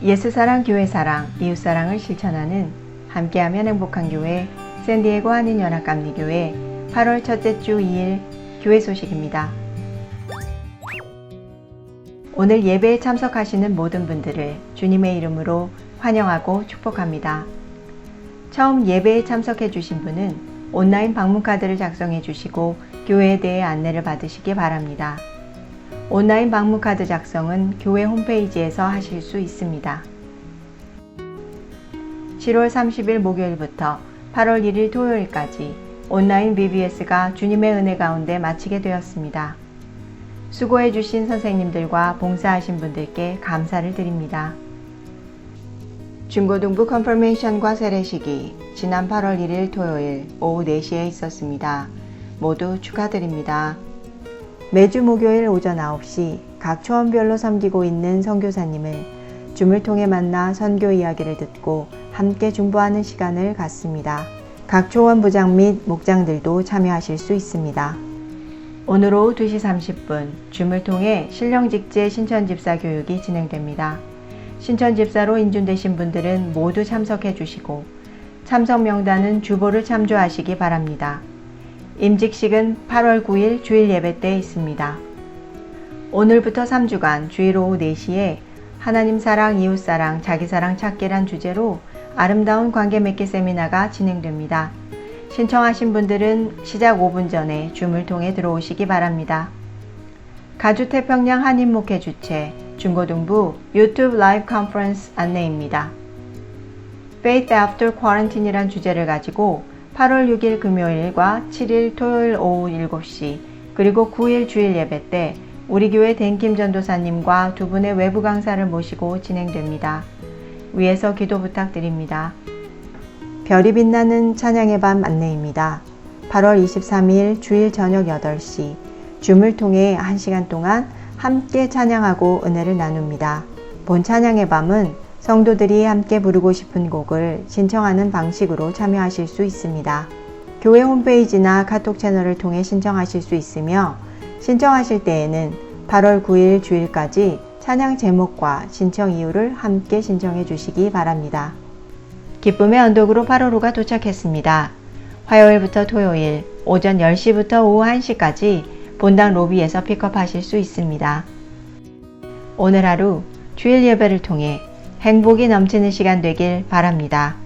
예수사랑 교회사랑 이웃사랑을 실천하는 함께하면 행복한 교회 샌디에고 한인연합감리교회 8월 첫째 주 2일 교회 소식입니다. 오늘 예배에 참석하시는 모든 분들을 주님의 이름으로 환영하고 축복합니다. 처음 예배에 참석해 주신 분은 온라인 방문 카드를 작성해 주시고 교회에 대해 안내를 받으시기 바랍니다. 온라인 방문 카드 작성은 교회 홈페이지에서 하실 수 있습니다. 7월 30일 목요일부터 8월 1일 토요일까지 온라인 BBS가 주님의 은혜 가운데 마치게 되었습니다. 수고해 주신 선생님들과 봉사하신 분들께 감사를 드립니다. 중고등부 컨퍼메이션과 세례식이 지난 8월 1일 토요일 오후 4시에 있었습니다. 모두 축하드립니다. 매주 목요일 오전 9시 각 초원별로 섬기고 있는 선교사님을 줌을 통해 만나 선교 이야기를 듣고 함께 중보하는 시간을 갖습니다. 각 초원 부장 및 목장들도 참여하실 수 있습니다. 오늘 오후 2시 30분 줌을 통해 신령직제 신천집사 교육이 진행됩니다. 신천집사로 인준되신 분들은 모두 참석해 주시고 참석 명단은 주보를 참조하시기 바랍니다. 임직식은 8월 9일 주일 예배 때 있습니다. 오늘부터 3주간 주일 오후 4시에 하나님 사랑, 이웃 사랑, 자기 사랑 찾기란 주제로 아름다운 관계 맺기 세미나가 진행됩니다. 신청하신 분들은 시작 5분 전에 줌을 통해 들어오시기 바랍니다. 가주 태평양 한인목회 주최 중고등부 유튜브 라이브 컨퍼런스 안내입니다. Faith After Quarantine이란 주제를 가지고 8월 6일 금요일과 7일 토요일 오후 7시 그리고 9일 주일 예배 때 우리 교회 댄킴 전도사님과 두 분의 외부 강사를 모시고 진행됩니다. 위에서 기도 부탁드립니다. 별이 빛나는 찬양의 밤 안내입니다. 8월 23일 주일 저녁 8시 줌을 통해 1시간 동안 함께 찬양하고 은혜를 나눕니다. 본 찬양의 밤은 성도들이 함께 부르고 싶은 곡을 신청하는 방식으로 참여하실 수 있습니다. 교회 홈페이지나 카톡 채널을 통해 신청하실 수 있으며 신청하실 때에는 8월 9일 주일까지 찬양 제목과 신청 이유를 함께 신청해 주시기 바랍니다. 기쁨의 언덕으로 8월호가 도착했습니다. 화요일부터 토요일 오전 10시부터 오후 1시까지 본당 로비에서 픽업하실 수 있습니다. 오늘 하루 주일 예배를 통해 행복이 넘치는 시간 되길 바랍니다.